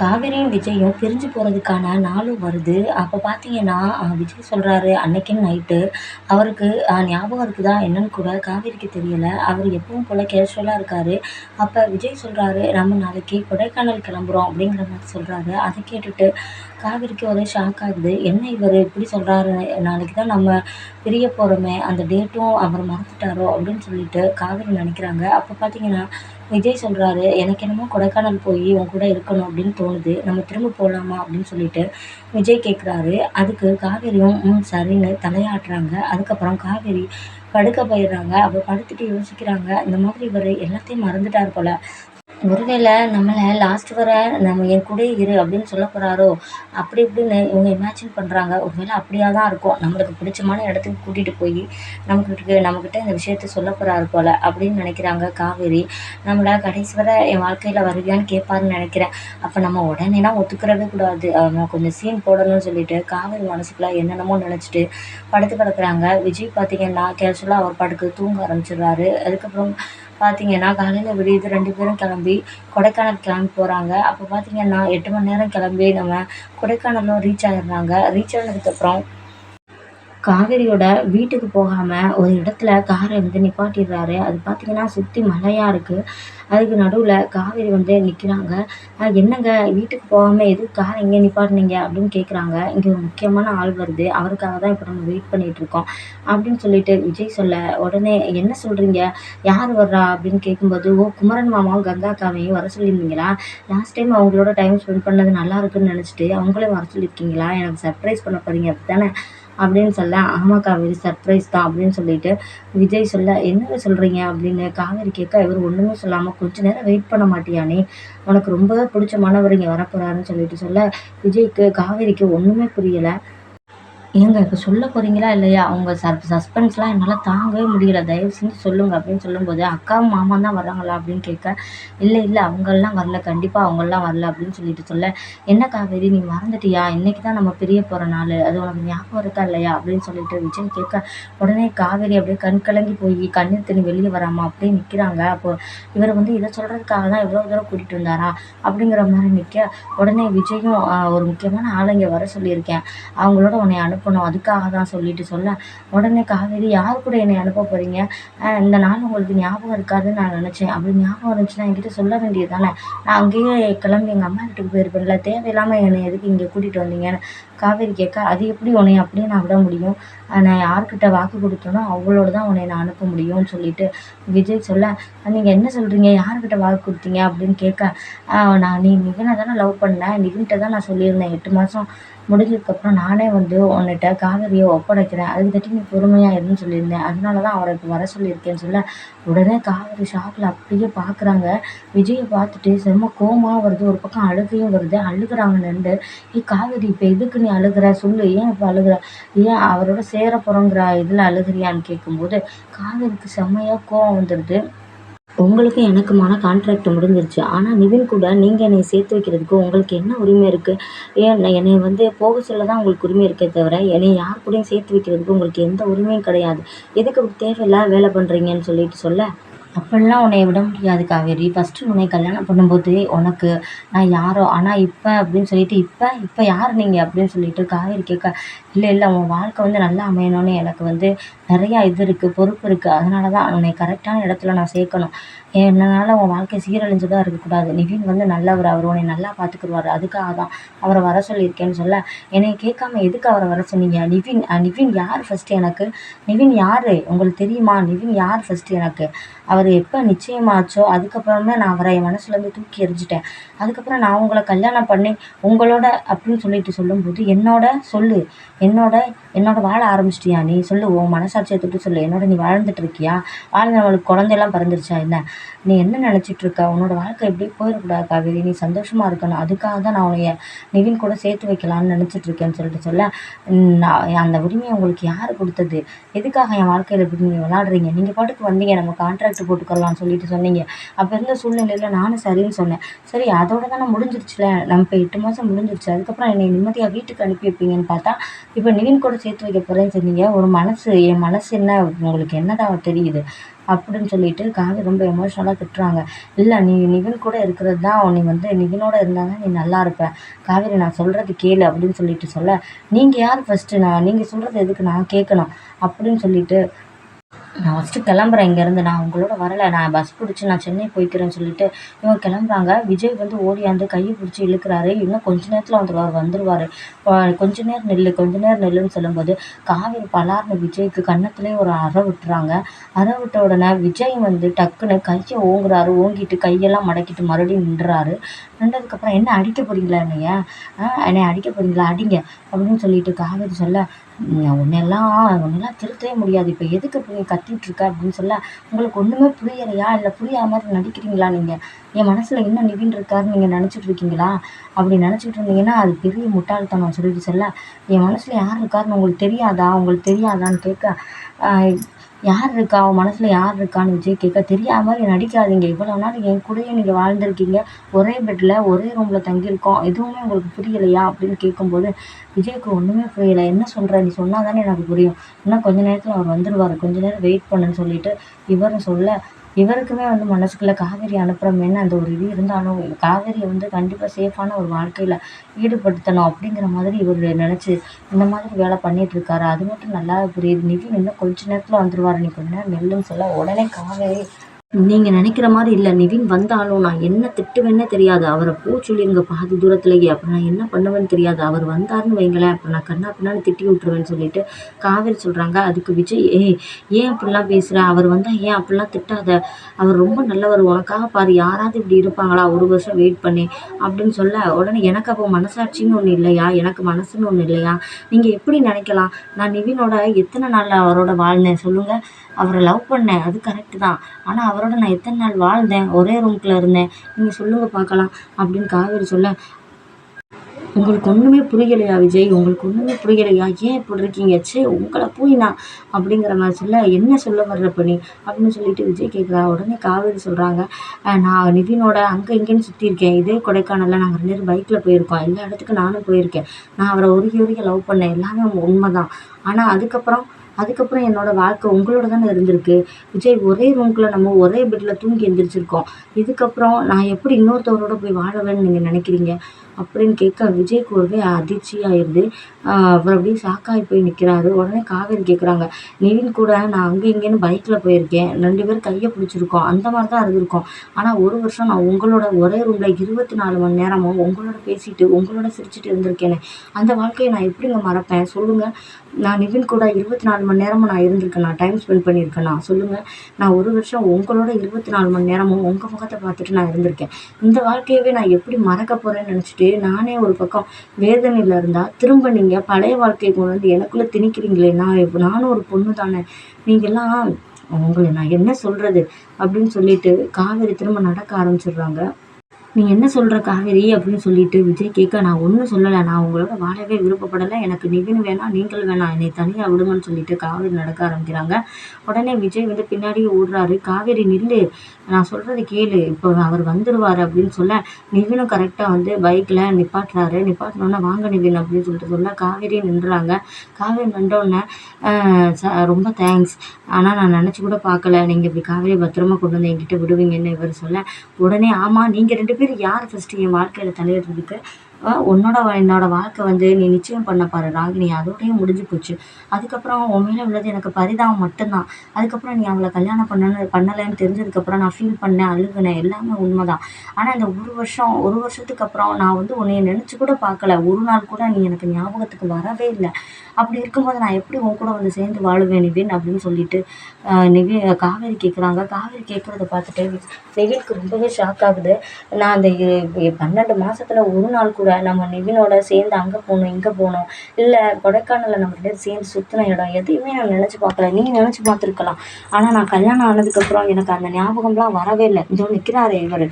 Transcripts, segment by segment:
காவேரியும் விஜயும் பிரிஞ்சு போகிறதுக்கான நாளும் வருது. அப்போ பார்த்தீங்கன்னா விஜய் சொல்கிறாரு அன்னைக்குன்னு நைட்டு அவருக்கு ஞாபகம் இருக்குதா? என்னன்னு கூட காவேரிக்கு தெரியலை. அவர் எப்பவும் போல் கேஷுவலாக இருக்கார். அப்போ விஜய் சொல்கிறாரு நம்ம நாளைக்கு கொடைக்கானல் கிளம்புறோம் அப்படிங்கிற மாதிரி சொல்கிறாரு அதை கேட்டுட்டு காவேரிக்கு ஒரே ஷாக் ஆகுது என்ன இவர் இப்படி சொல்கிறாரு நாளைக்கு தான் நம்ம பிரிய போகிறோமே அந்த டேட்டும் அவர் மறந்துட்டாரோ அப்படின்னு சொல்லிட்டு காவேரி நினைக்கிறாங்க. அப்போ பார்த்தீங்கன்னா விஜய் சொல்கிறாரு எனக்கு என்னமோ கொடைக்கானல் போய் உன் கூட இருக்கணும் அப்படின்னு தோணுது. நம்ம திரும்ப போகலாமா அப்படின்னு சொல்லிட்டு விஜய் கேட்குறாரு அதுக்கு காவேரியும் ம் சரின்னு தலையாட்டுறாங்க. அதுக்கப்புறம் காவேரி படுக்க போயிடுறாங்க. அவள் படுத்துட்டு யோசிக்கிறாங்க இந்த மாதிரி இவர் எல்லாத்தையும் மறந்துட்டார் போல். ஒருவேளை நம்மளை லாஸ்ட் வரை நம்ம என் கூடயே இரு அப்படின்னு சொல்ல போகிறாரோ அப்படி இப்படின்னு இவங்க இமேஜின் பண்ணுறாங்க ஒருவேளை அப்படியா தான் இருக்கும். நம்மளுக்கு பிடிச்சமான இடத்துக்கு கூட்டிகிட்டு போய் நம்மக்கிட்ட நம்மக்கிட்ட இந்த விஷயத்த சொல்ல போகிறாரு போல் அப்படின்னு நினைக்கிறாங்க காவேரி. நம்மளை கடைசி வரை என் வாழ்க்கையில் வருவியான்னு கேட்பாருன்னு நினைக்கிறேன். அப்போ நம்ம உடனேலாம் ஒத்துக்கிறவே கூடாது. அவன் கொஞ்சம் சீன் போடணும்னு சொல்லிட்டு காவேரி மனசுக்குள்ளே என்னென்னமோ நினச்சிட்டு படுத்து கிடக்குறாங்க விஜய் பார்த்தீங்கன்னா கேஷுவலாக அவர் பாட்டுக்கு தூங்க ஆரம்பிச்சிடுறாரு. அதுக்கப்புறம் பார்த்தீங்கன்னா காலையில் விடியுது ரெண்டு பேரும் கிளம்பி கொடைக்கானல் கிளம்பி போகிறாங்க அப்போ பார்த்தீங்கன்னா எட்டு மணி நேரம் கிளம்பி நம்ம கொடைக்கானலும் ரீச் ஆகிடுறாங்க ரீச் ஆனதுக்கப்புறம் காவேரியோட வீட்டுக்கு போகாமல் ஒரு இடத்துல காரை வந்து நிப்பாட்டிடுறாரு. அது பார்த்தீங்கன்னா சுற்றி மலையாக இருக்குது அதுக்கு நடுவில் காவேரி வந்து நிற்கிறாங்க என்னங்க வீட்டுக்கு போகாமல் எதுக்கு காரை இங்கே நிப்பாட்டினீங்க அப்படின்னு கேட்குறாங்க இங்கே ஒரு முக்கியமான ஆள் வருது. அவருக்காக தான் இப்போ நம்ம வெயிட் பண்ணிகிட்ருக்கோம் அப்படின்னு சொல்லிட்டு விஜய் சொல்ல உடனே என்ன சொல்கிறீங்க யார் வர்றா? அப்படின்னு கேட்கும்போது ஓ குமரன் மாமாவும் கங்காக்காவையும் வர சொல்லியிருந்தீங்களா? லாஸ்ட் டைம் அவங்களோட டைம் ஸ்பெண்ட் பண்ணது நல்லா இருக்குன்னு நினச்சிட்டு அவங்களையும் வர சொல்லியிருக்கீங்களா? எனக்கு சர்ப்ரைஸ் பண்ண போகிறீங்க அப்படி தானே அப்படின்னு சொல்ல ஆமாக்கா காவேரி சர்ப்ரைஸ் தான் அப்படின்னு சொல்லிட்டு விஜய் சொல்ல என்ன சொல்கிறீங்க அப்படின்னு காவேரி கேட்க இவர் ஒன்றுமே சொல்லாமல் கொஞ்ச நேரம் வெயிட் பண்ண மாட்டியானே? உனக்கு ரொம்பவே பிடிச்ச மாணவர் இங்கே வரப்போகிறாருன்னு சொல்லிட்டு சொல்ல விஜய்க்கு காவேரிக்கு ஒன்றுமே புரியலை. ஏங்க இப்போ சொல்ல போகிறீங்களா இல்லையா? அவங்க சஸ் சஸ்பென்ஸ்லாம் என்னால் தாங்கவே முடியல. தயவு செஞ்சு சொல்லுங்கள் அப்படின்னு சொல்லும்போது அக்காவும் மாமாவும் தான் வர்றாங்களா? அப்படின்னு கேட்க இல்லை இல்லை அவங்கெல்லாம் வரல. கண்டிப்பாக அவங்கெல்லாம் வரல அப்படின்னு சொல்லிட்டு சொல்ல என்ன காவேரி நீ மறந்துட்டியா? இன்றைக்கி தான் நம்ம பிரிய போகிற நாள். அது உனக்கு ஞாபகம் இருக்கா இல்லையா? அப்படின்னு சொல்லிட்டு விஜய் கேட்க உடனே காவேரி அப்படியே கண் கலங்கி போய் கண்ணீர் தண்ணி வெளியே வராமா அப்படியே நிற்கிறாங்க அப்போ இவர் வந்து இதை சொல்கிறதுக்காக தான் இவ்வளோ தூரம் கூட்டிகிட்டு வந்தாரா? அப்படிங்கிற மாதிரி நிற்க உடனே விஜயும் ஒரு முக்கியமான ஆளுங்க இங்கே வர சொல்லியிருக்கேன். அவங்களோட உன்னை அனுப்ப அனுப்பணும் அதுக்காக தான் சொல்லிட்டு சொல்ல உடனே காவேரி யார் கூட என்னை அனுப்ப போகிறீங்க இந்த நாள் உங்களுக்கு ஞாபகம் இருக்காதுன்னு நான் நினச்சேன். அப்படி ஞாபகம் இருந்துச்சுன்னா என்கிட்ட சொல்ல வேண்டியது தானே? நான் அங்கேயே கிளம்பி எங்கள் அம்மா வீட்டுக்கு போயிருப்பேன்ல. தேவையில்லாமல் என்னை எதுக்கு இங்கே கூட்டிகிட்டு வந்தீங்கன்னு காவேரி கேட்க அது எப்படி உன்னை அப்படியே நான் விட முடியும்? நான் யார்கிட்ட வாக்கு கொடுத்தனோ அவங்களோட தான் உன்னை நான் அனுப்ப முடியும்னு சொல்லிட்டு விஜய் சொல்ல நீங்கள் என்ன சொல்கிறீங்க யார்கிட்ட வாக்கு கொடுத்தீங்க? அப்படின்னு கேட்க நான் நீ நிவினை தானே லவ் பண்ணேன் நிவின்கிட்ட தான் நான் சொல்லியிருந்தேன். எட்டு மாதம் முடிஞ்சதுக்கப்புறம் நானே வந்து உன்னிட்ட காவேரியை ஒப்படைக்கிறேன். அதுக்கு தட்டி நீ பொறுமையாக இருன்னு சொல்லியிருந்தேன். அதனால தான் அவரை இப்போ வர சொல்லியிருக்கேன்னு சொல்ல உடனே காவேரி ஷாக்கில் அப்படியே பார்க்குறாங்க விஜயை பார்த்துட்டு செம்ம கோவமாக வருது. ஒரு பக்கம் அழுகையும் வருது. அழுகிறாங்க நின்று ஏ காவேரி இப்போ எதுக்கு நீ அழுகிற சொல்லு ஏன் இப்போ அழுகுற? ஏன் அவரோட சேர போகிறோங்கிற இதில் அழுகிறியான்னு கேட்கும்போது காதலுக்கு செம்மையாக கோவம் வந்துடுது. உங்களுக்கு எனக்குமான கான்ட்ராக்ட் முடிஞ்சிருச்சு. ஆனால் நிவின் கூட நீங்கள் என்னை சேர்த்து வைக்கிறதுக்கு உங்களுக்கு என்ன உரிமை இருக்குது ஏன் என்னை வந்து போக சொல்ல தான் உங்களுக்கு உரிமை இருக்கே தவிர என்னை யார் கூடயும் சேர்த்து வைக்கிறதுக்கு உங்களுக்கு எந்த உரிமையும் கிடையாது. எதுக்கு தேவையில்லாத வேலை பண்ணுறீங்கன்னு சொல்லிட்டு சொல்ல? அப்படிலாம் உன்னை விட முடியாது காவேரி. ஃபஸ்ட்டு உன்னை கல்யாணம் பண்ணும்போது உனக்கு நான் யாரோ ஆனால் இப்போ அப்படின்னு சொல்லிட்டு இப்போ இப்போ யார் நீங்கள் அப்படின்னு சொல்லிட்டு காவேரி கேட்க இல்லை இல்லை உன் வாழ்க்கை வந்து நல்லா அமையணும்னு எனக்கு வந்து நிறையா இது இருக்குது பொறுப்பு இருக்குது அதனால தான் உன்னை கரெக்டான இடத்துல நான் சேர்க்கணும். என்னால் உன் வாழ்க்கை சீரழிஞ்சதாக இருக்கக்கூடாது. நிவின் வந்து நல்லவர் அவர் உன்னை நல்லா பார்த்துக்குருவாரு அதுக்காக தான் அவரை வர சொல்லியிருக்கேன்னு சொல்ல என்னை கேட்காம எதுக்கு அவரை வர சொன்னீங்க? நிவின் நிவின் யார் ஃபஸ்ட்டு எனக்கு? நிவின் யார்? உங்களுக்கு தெரியுமா? நிவின் யார் ஃபஸ்ட்டு எனக்கு? அவர் எப்போ நிச்சயமாச்சோ அதுக்கப்புறமே நான் அவரை என் மனசுலேருந்து தூக்கி எறிஞ்சிட்டேன். அதுக்கப்புறம் நான் உங்களை கல்யாணம் பண்ணி உங்களோட அப்படின்னு சொல்லிட்டு சொல்லும்போது என்னோட சொல்லு என்னோட என்னோட வாழ ஆரம்பிச்சிட்டியா? நீ சொல்லு உன் மனசாட்சியை தொட்டு சொல்லு. என்னோட நீ வாழ்ந்துட்டு இருக்கியா வாழ்ந்தவளுக்கு குழந்தையெல்லாம் பிறந்துருச்சா என்ன? நீ என்ன நினச்சிட்டு இருக்க உன்னோட வாழ்க்கை எப்படி போயிடக்கூடாது காவேரி? நீ சந்தோஷமாக இருக்கணும். அதுக்காக தான் நான் உன்னைய நிவின் கூட சேர்த்து வைக்கலான்னு நினச்சிட்டு இருக்கேன்னு சொல்லிட்டு சொல்ல நான் அந்த உரிமையை உங்களுக்கு யார் கொடுத்தது? எதுக்காக என் வாழ்க்கையில் இப்படி நீங்கள் விளாடுறீங்க நீங்கள் பாட்டுக்கு வந்தீங்க நம்ம கான்ட்ராக்ட் போட்டுக்கலாம்னு சொல்லிட்டு சொன்னீங்க. அப்போ இருந்த சூழ்நிலையில் நானும் சரின்னு சொன்னேன். சரி அதோட தானே முடிஞ்சிருச்சுல. நம்ம இப்போ எட்டு மாதம் முடிஞ்சிருச்சு. அதுக்கப்புறம் என்னை நிம்மதியாக வீட்டுக்கு அனுப்பி வைப்பீங்கன்னு பார்த்தா இப்போ நிவின் கூட சேர்த்து வைக்க போகிறேன்னு சொன்னீங்க. ஒரு மனசு என் மனசு என்ன? உங்களுக்கு என்னதான் தெரியுது? அப்படின்னு சொல்லிட்டு காவிரி ரொம்ப எமோஷ்னலாக திட்டுறாங்க. இல்லை நீ நிவின் கூட இருக்கிறது தான். நீ வந்து நிவினோட இருந்தால் தான் நீ நல்லா இருப்பேன் காவேரி நான் சொல்கிறது கேளு அப்படின்னு சொல்லிட்டு சொல்ல நீங்கள் யார் ஃபஸ்ட்டு நான் நீங்கள் சொல்கிறது எதுக்கு? நான் கேட்கணும் அப்படின்னு சொல்லிட்டு நான் ஃபஸ்ட்டு கிளம்புறேன். இங்கேருந்து நான் உங்களோட வரலை. நான் பஸ் பிடிச்சி நான் சென்னை போய்க்கிறேன்னு சொல்லிட்டு இவங்க கிளம்புறாங்க. விஜய் வந்து ஓடியாந்து கையை பிடிச்சி இழுக்கிறாரு. இன்னும் கொஞ்ச நேரத்தில் வந்துடுவார் வந்துடுவார் கொஞ்ச நேரம் நெல் கொஞ்ச நேரம் நெல்லுன்னு சொல்லும்போது காவேரி பலார்னு விஜய்க்கு கன்னத்துலேயே ஒரு அறை விட்டுறாங்க. அறை விட்ட உடனே விஜய் வந்து டக்குன்னு கையை ஓங்குறாரு. ஓங்கிட்டு கையெல்லாம் மடக்கிட்டு மறுபடியும் நின்றுறாரு நின்றதுக்கப்புறம் என்ன அடிக்க போகிறீங்களா என்னைய? என்னை அடிக்க போகிறீங்களா அடிங்க. அப்படின்னு சொல்லிட்டு காவேரி சொல்ல உன்னெல்லாம் உன்னெல்லாம் திருத்தவே முடியாது. இப்போ எதுக்கு கத் கத்திட்டு அப்படின்னு சொல்ல உங்களுக்கு ஒன்றுமே புரியலையா? இல்லை புரியாத மாதிரி நடிக்கிறீங்களா நீங்கள் என் மனசில் இன்னும் நிவின் இருக்காருன்னு நீங்கள் நினச்சிட்டு இருக்கீங்களா அப்படி நினச்சிட்டு இருந்தீங்கன்னா அது பெரிய முட்டாள்தனம் சொல்லிட்டு சொல்ல என் மனசில் யார் இருக்காருன்னு உங்களுக்கு தெரியாதா? உங்களுக்கு தெரியாதான்னு கேட்க யார் இருக்கா அவன் மனசில் யார் இருக்கான்னு விஜய் கேட்க தெரியாமல் நடிக்காதீங்க. இவ்வளோ நாள் என் கூடயே நீங்கள் வாழ்ந்துருக்கீங்க. ஒரே பெட்டில் ஒரே ரூமில் தங்கியிருக்கோம். எதுவுமே உங்களுக்கு புரியலையா? அப்படின்னு கேட்கும்போது விஜய்க்கு ஒன்றுமே புரியலை. என்ன சொல்கிற நீ சொன்னால் தானே எனக்கு புரியும். இன்னும் கொஞ்ச நேரத்தில் அவர் வந்துடுவார் கொஞ்ச நேரம் வெயிட் பண்ணுன்னு சொல்லிட்டு இவரும் சொல்ல இவருக்குமே வந்து மனசுக்குள்ளே காவேரி அனுப்புகிறோமேன்னு அந்த ஒரு இது இருந்தாலும் காவேரியை வந்து கண்டிப்பாக சேஃபான ஒரு வாழ்க்கையில் ஈடுபடுத்தணும் அப்படிங்கிற மாதிரி இவர் நினச்சி இந்த மாதிரி வேலை பண்ணிகிட்ருக்காரு அது மட்டும் நல்லா புரியுது. நிவின் இன்னும் கொஞ்ச நேரத்தில் வந்துடுவார் நீ கொஞ்ச நேரம் நெல்லுன்னு சொல்ல உடனே காவேரி நீங்கள் நினைக்கிற மாதிரி இல்லை. நிவின் வந்தாலும் நான் என்ன திட்டுவேன்னே தெரியாது. அவரை போ சொல்லிருங்க பாதி தூரத்துலேயே. அப்புறம் நான் என்ன பண்ணுவேன்னு தெரியாது. அவர் வந்தாருன்னு வைங்களேன். அப்புறம் நான் கண்ணா பின்னான்னு திட்டி விட்டுருவேன்னு சொல்லிட்டு காவேரி சொல்கிறாங்க அதுக்கு விஜய் ஏய் ஏன் அப்படிலாம் பேசுகிற அவர் வந்தால் ஏன் அப்படிலாம் திட்டாத? அவர் ரொம்ப நல்லவர். உனக்காக பாரு. யாராவது இப்படி இருப்பாங்களா? ஒரு வருஷம் வெயிட் பண்ணி. அப்படின்னு சொல்ல உடனே எனக்கு அப்போ மனசாட்சின்னு ஒன்று இல்லையா? எனக்கு மனசுன்னு ஒன்று இல்லையா? நீங்கள் எப்படி நினைக்கலாம்? நான் நிவினோட எத்தனை நாள் அவரோட வாழ்ந்தேன்? சொல்லுங்கள் அவரை லவ் பண்ணேன். அது கரெக்டு தான். ஆனால் அவரோட நான் எத்தனை நாள் வாழ்ந்தேன்? ஒரே ரூம்குள்ளே இருந்தேன். நீங்கள் சொல்லுங்கள் பார்க்கலாம். அப்படின்னு காவேரி சொல்ல உங்களுக்கு ஒன்றுமே புரியலையா விஜய்? உங்களுக்கு ஒன்றுமே புரியலையா? ஏன் இப்படி இருக்கீங்க? சே உங்களை போய் நான் அப்படிங்கிற மாதிரி சொல்ல என்ன சொல்ல வர்ற நீ அப்படின்னு சொல்லிட்டு விஜய் கேட்குறா உடனே காவேரி சொல்கிறாங்க நான் நிவினோட அங்கே இங்கேன்னு சுற்றியிருக்கேன் இதே கொடைக்கானலில் நாங்கள் ரெண்டு பேரும் பைக்கில் போயிருக்கோம். எல்லா இடத்துக்கும் நானும் போயிருக்கேன். நான் அவரை உருகி உருகி லவ் பண்ணேன். எல்லாமே உண்மை தான் ஆனால் அதுக்கப்புறம் அதுக்கப்புறம் என்னோடய வாழ்க்கை உங்களோட தானே இருந்திருக்கு. விஜய் ஒரே ரூம்குள்ளே நம்ம ஒரே பெட்டில் தூங்கி எழுந்திரிச்சிருக்கோம் இதுக்கப்புறம் நான் எப்படி இன்னொருத்தவரோட போய் வாழவேன்னு நீங்கள் நினைக்கிறீங்க? அப்படின்னு கேட்க விஜய்க்கு ஒரே அதிர்ச்சியாயிருது அவர் அப்படியே ஷாக்காகி போய் நிற்கிறாரு உடனே காவேரி கேட்குறாங்க நிவின் கூட நான் அங்கே இங்கேன்னு பைக்கில் போயிருக்கேன். ரெண்டு பேரும் கையை பிடிச்சிருக்கோம். அந்த மாதிரி தான் இருந்திருக்கோம். ஆனால் ஒரு வருஷம் நான் உங்களோட ஒரே ரூமில் இருபத்தி நாலு மணி நேரமும் உங்களோட பேசிட்டு உங்களோட சிரிச்சுட்டு இருந்திருக்கேனே. அந்த வாழ்க்கையை நான் எப்படிங்க மறப்பேன்? சொல்லுங்கள் நான் நிவின் கூட இருபத்தி நாலு மணி நேரமும் நான் இருந்திருக்கேனா. Time spend பண்ணியிருக்கேனா. சொல்லுங்கள் நான் ஒரு வருஷம் உங்களோட இருபத்தி நாலு மணி நேரமும் உங்கள் முகத்தை பார்த்துட்டு நான் இருந்திருக்கேன். இந்த வாழ்க்கையவே நான் எப்படி மறக்க போகிறேன்னு நினச்சிட்டு நானே ஒரு பக்கம் வேதனையில் இருந்தால் திரும்ப நீங்கள் பழைய வாழ்க்கையை கொண்டு வந்து எனக்குள்ளே திணிக்கிறீங்களே நான் நானும் ஒரு பொண்ணு தானே நீங்கள்லாம் உங்களை நான் என்ன சொல்கிறது அப்படின்னு சொல்லிட்டு காவேரி திரும்ப நடக்க ஆரம்பிச்சிடுறாங்க. நீ என்ன சொல்கிற காவேரி அப்படின்னு சொல்லிட்டு விஜய் கேட்க நான் ஒன்றும் சொல்லலை. நான் உங்களோட வாழவே விருப்பப்படலை. எனக்கு நிவின் வேணாம் நீங்கள் வேணாம். என்னை தனியாக விடுங்கன்னு சொல்லிட்டு காவேரி நடக்க ஆரம்பிக்கிறாங்க. உடனே விஜய் வந்து பின்னாடியே ஓடுறாரு. காவேரி நில்லு. நான் சொல்கிறது கேளு. இப்போ அவர் வந்துடுவார் அப்படின்னு சொல்ல நிவினும் கரெக்டாக வந்து பைக்கில் நிப்பாட்டுறாரு. நிப்பாட்டினோன்னே வாங்க நிவின் அப்படின்னு சொல்லிட்டு சொல்ல காவேரி நின்றுறாங்க காவேரி நின்றோடனே ரொம்ப தேங்க்ஸ் ஆனால் நான் நினச்சி கூட பார்க்கல. நீங்கள் இப்படி காவேரி பத்திரமா கொண்டு வந்து என்கிட்ட விடுவீங்கன்னு இவர் சொல்ல உடனே ஆமாம் நீங்கள் ரெண்டு பேர் யார் ஃபஸ்ட்டு என் வாழ்க்கையில் தலையிடுறதுக்கு உன்னோட என்னோட வாழ்க்கை வந்து நீ நிச்சயம் பண்ண பாரு ராகினி அதோடயே முடிஞ்சு போச்சு. அதுக்கப்புறம் உன் மேலே உள்ளது எனக்கு பரிதாபம் மட்டும்தான். அதுக்கப்புறம் நீ அவளை கல்யாணம் பண்ணனு பண்ணலைன்னு தெரிஞ்சதுக்கப்புறம் நான் ஃபீல் பண்ணேன் அழுகுனேன். எல்லாமே உண்மை தான் ஆனால் இந்த ஒரு வருஷம் ஒரு வருஷத்துக்கு அப்புறம் நான் வந்து உன்னை நினச்சி கூட பார்க்கல. ஒரு நாள் கூட நீ எனக்கு ஞாபகத்துக்கு வரவே இல்லை. அப்படி இருக்கும்போது நான் எப்படி உன் கூட வந்து சேர்ந்து வாழுவேன் நிவின் அப்படின்னு சொல்லிட்டு நிவி காவேரி கேட்குறாங்க காவேரி கேட்குறத பார்த்துட்டு நிவினுக்கு ரொம்பவே ஷாக் ஆகுது. நான் அந்த பன்னெண்டு மாதத்தில் ஒரு நாள் கூட நம்ம நிவினோட சேர்ந்து அங்கே போகணும் இங்கே போகணும். இல்லை கொடைக்கானலில் நம்ம ரெண்டு சேர்ந்து சுற்றின இடம். எதையுமே நான் நினச்சி பார்க்கல. நீ நினச்சி பார்த்துருக்கலாம். ஆனால் நான் கல்யாணம் ஆனதுக்கப்புறம் எனக்கு அந்த ஞாபகம்லாம் வரவே இல்லை. இதோ நிற்கிறாரு இவர்.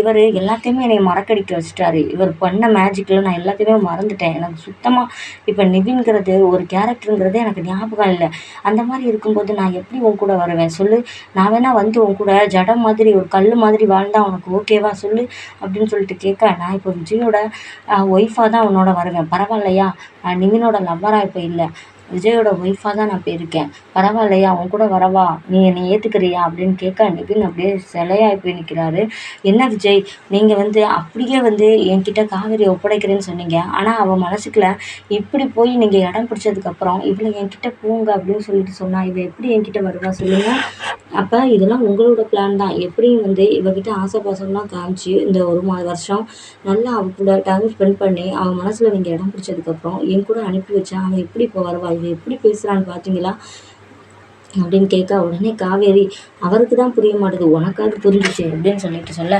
இவர் எல்லாத்தையுமே என்னை மறக்கடிக்க வச்சுட்டாரு. இவர் பண்ண மேஜிக்கில் நான் எல்லாத்தையுமே மறந்துட்டேன். எனக்கு சுத்தமாக இப்போ நிவின்கிறது ஒரு கேரக்டருங்கிறதே எனக்கு ஞாபகம் இல்லை. அந்த மாதிரி இருக்கும்போது நான் எப்படி உன் கூட வருவேன்? சொல்லு. நான் வேணா வந்து உன் கூட ஜடம் மாதிரி ஒரு கல் மாதிரி வாழ்ந்தால் உனக்கு ஓகேவா சொல்லு. அப்படின்னு சொல்லிட்டு கேட்க நான் இப்போ விஜயோட ஒய்ஃபாக தான் உன்னோட வருவேன். பரவாயில்லையா? நிவினோட லவ்வராக இப்போ இல்லை. விஜயோட ஒய்ஃபாக தான் நான் போயிருக்கேன் பரவாயில்லையா? அவன் கூட வரவா? நீ என்னை ஏற்றுக்கிறியா அப்படின்னு கேட்க நிபின் அப்படியே சிலையாகி போய் நிற்கிறாரு என்ன விஜய்? நீங்கள் வந்து அப்படியே வந்து என்கிட்ட காவேரி ஒப்படைக்கிறேன்னு சொன்னீங்க. ஆனால் அவள் மனசுக்குள்ள இப்படி போய் நீங்கள் இடம் பிடிச்சதுக்கப்புறம் இவ்வளோ என்கிட்ட போங்க அப்படின்னு சொல்லிட்டு சொன்னா இவள் எப்படி என்கிட்ட வருவா சொல்லுங்கள் அப்போ இதெல்லாம் உங்களோட பிளான் தான். எப்படியும் வந்து இவகிட்ட ஆசை பாசம்லாம் காமிச்சு இந்த ஒரு மா வருஷம் நல்லா அவ கூட டைம் ஸ்பெண்ட் பண்ணி அவன் மனசில் நீங்கள் இடம் பிடிச்சதுக்கப்புறம் என் கூட அனுப்பி வச்சா அவன் எப்படி இப்போ வருவா? அவங்க எப்படி பேசுகிறான்னு பார்த்தீங்களா அப்படின்னு கேட்க உடனே காவேரி அவருக்கு தான் புரிய மாட்டேது உனக்காவது புரிஞ்சிச்சு அப்படின்னு சொல்லிட்டு சொல்ல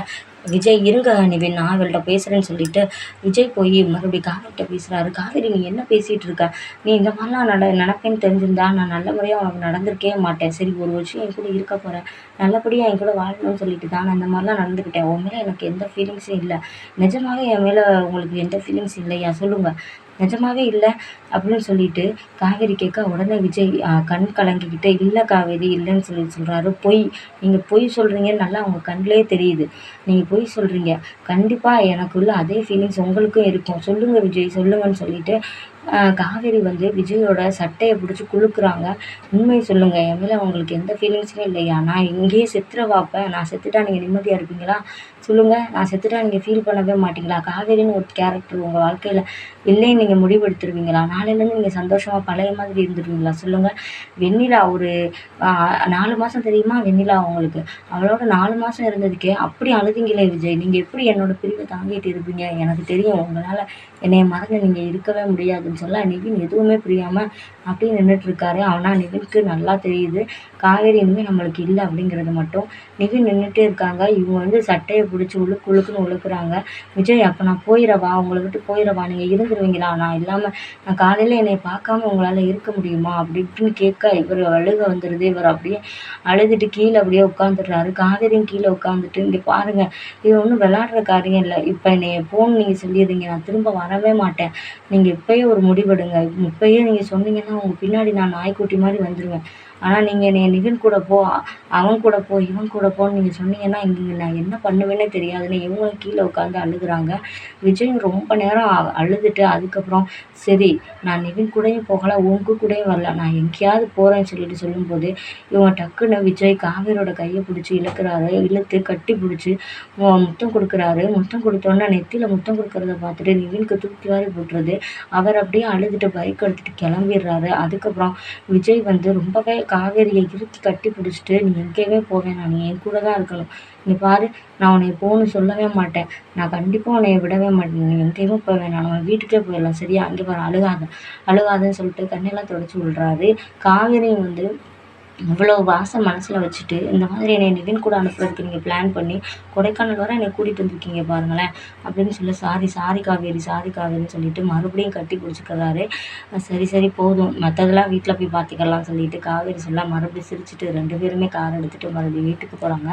விஜய் இருங்க நிவின் நான் அவள்கிட்ட பேசுகிறேன்னு சொல்லிட்டு விஜய் போய் மறுபடியும் காவேரிட்ட பேசுகிறாரு காவேரி நீ என்ன பேசிகிட்டு இருக்க? நீ இந்த மாதிரிலாம் நட நடப்பேன்னு தெரிஞ்சிருந்தா நான் நல்ல முறையாக உனக்கு நடந்திருக்கவே மாட்டேன். சரி ஒரு வருஷம் என் கூட இருக்க போகிறேன் நல்லபடியாக என் கூட வாழணும்னு சொல்லிட்டு தான் நான் இந்த மாதிரிலாம் நடந்துக்கிட்டேன் உன் மேலே எனக்கு எந்த ஃபீலிங்ஸும் இல்லை. நிஜமாகவே என் மேலே உங்களுக்கு எந்த ஃபீலிங்ஸ் இல்லையா? சொல்லுங்கள் நிஜமாவே இல்லை அப்படின்னு சொல்லிட்டு காவேரி கேட்க உடனே விஜய் கண் கலங்கிக்கிட்டு இல்லை காவேரி இல்லைன்னு சொல்லி சொல்கிறாரு பொய். நீங்கள் பொய் சொல்கிறீங்கன்னு நல்லா அவங்க கண்ணிலே தெரியுது. நீங்கள் பொய் சொல்கிறீங்க கண்டிப்பாக எனக்குள்ள அதே ஃபீலிங்ஸ் உங்களுக்கும் இருக்கும். சொல்லுங்கள் விஜய் சொல்லுங்கன்னு சொல்லிட்டு காவேரி வந்து விஜயோட சட்டையை பிடிச்சி குலுக்குறாங்க. உண்மையை சொல்லுங்கள் என் மேலே உங்களுக்கு எந்த ஃபீலிங்ஸுமே இல்லையா? நான் இங்கேயே செத்துற பார்ப்பேன் நான் செத்துட்டா நீங்கள் நிம்மதியாக இருப்பீங்களா? சொல்லுங்கள் நான் செத்துட்டா நீங்கள் ஃபீல் பண்ணவே மாட்டீங்களா? காவேரின்னு ஒரு கேரக்டர் உங்கள் வாழ்க்கையில் இல்லைன்னு நீங்கள் முடிவெடுத்துருவீங்களா? நாளையிலேருந்து நீங்கள் சந்தோஷமாக பழைய மாதிரி இருந்துருவீங்களா? சொல்லுங்கள் வெண்ணிலா ஒரு நாலு மாதம் தெரியுமா வெண்ணிலா உங்களுக்கு அவளோட நாலு மாதம் இருந்ததுக்கே அப்படி அழுதிங்களே விஜய். நீங்கள் எப்படி என்னோட பிரிவை தாங்கிட்டு இருப்பீங்க? எனக்கு தெரியும். உங்களால் என்னைய மறந்து நீங்கள் இருக்கவே முடியாது. அப்படின்னு சொல்ல நிவின் எதுவுமே புரியாமல் அப்படியே நின்றுட்டுருக்காரு ஆனால் நிவினுக்கு நல்லா தெரியுது. காவேரி நம்மளுக்கு இல்லை அப்படிங்கிறது மட்டும். நிவின் நின்றுட்டே இருக்காங்க. இவங்க வந்து சட்டையை பிடிச்சி உழுக்கு உழுக்குன்னு உழுக்குறாங்க. விஜய் அப்போ நான் போயிடவா உங்களை விட்டு போயிடவா நீங்கள் இருந்துருவீங்களா? நான் இல்லாமல் நான் காலையில் என்னை பார்க்காம உங்களால் இருக்க முடியுமா? அப்படி கேட்க இவர் அழுக வந்துடுது இவர் அப்படியே அழுதுட்டு கீழே அப்படியே உட்காந்துடுறாரு காவேரியும் கீழே உட்காந்துட்டு இங்கே பாருங்கள் இது ஒன்றும் விளாட்ற காரியம் இல்லை. இப்போ என்னை போன் நீங்கள் சொல்லிடுறீங்க. நான் திரும்ப வரவே மாட்டேன். நீங்கள் இப்போயே ஒரு முடிவெடுங்க. இப்போயே நீங்கள் சொன்னீங்கன்னா உங்கள் பின்னாடி நான் நாய்க்குட்டி மாதிரி வந்துடுவேன் ஆனால் நீங்கள் என்னை நிவின் கூட போ அவன் கூட போ இவன் கூட போன்னு நீங்கள் சொன்னீங்கன்னா இங்கே நான் என்ன பண்ணுவேன்னே தெரியாதுன்னு இவங்களும் கீழே உட்காந்து அழுகுறாங்க. விஜயும் ரொம்ப நேரம் அழுதுட்டு அதுக்கப்புறம் சரி நான் நிவின் கூடயும் போகல உங்க கூடயும் வரல. நான் எங்கேயாவது போகிறேன்னு சொல்லிட்டு சொல்லும்போது இவன் டக்குன்னு விஜய் காவேரோட கையை பிடிச்சி இழுக்கிறாரு. இழுத்து கட்டி பிடிச்சி முத்தம் கொடுக்குறாரு. முத்தம் கொடுத்தோன்னே நெத்தியில் முத்தம் கொடுக்குறத பார்த்துட்டு நிவினுக்கு தூக்கி வாரி போட்டுருது. அவர் அப்படியே அழுதுட்டு பைக் எடுத்துகிட்டு கிளம்பிடுறாரு. அதுக்கப்புறம் விஜய் வந்து ரொம்பவே காவேரியை இறுக்கி கட்டி பிடிச்சிட்டு நீ எங்கேயுமே போக வேணாம். நீ என் கூட தான் இருக்கணும். நீ பாரு நான் உன்னை போகணும்னு சொல்லவே மாட்டேன். நான் கண்டிப்பாக உன்னை விடவே மாட்டேன். நீ எங்கேயுமே போக வேணாம். நம்ம வீட்டுக்கே போயிடலாம். சரியா? அங்கே பாரு அழுகாத. அழுகாதன்னு சொல்லிட்டு கண்ணெல்லாம் தொடச்சி விட்றாரு. காவேரியும் வந்து இவ்வளோ வாசம் மனசில் வச்சுட்டு இந்த மாதிரி என்னை நிவின் கூட அனுப்புறதுக்கு நீங்கள் பிளான் பண்ணி கொடைக்கானல் வர என்னை கூட்டிகிட்டு வந்திருக்கீங்க பாருங்களேன் அப்படின்னு சொல்லி சாரி சாரி காவேரி சாரி காவேரின்னு சொல்லிட்டு மறுபடியும் கட்டி பிடிச்சிக்கிறாரு. சரி சரி போதும். மற்றதெல்லாம் வீட்டில் போய் பார்த்துக்கலாம்னு சொல்லிட்டு காவேரி சொல்ல மறுபடியும் சிரிச்சுட்டு ரெண்டு பேருமே கார் எடுத்துகிட்டு மறுபடியும் வீட்டுக்கு போகிறாங்க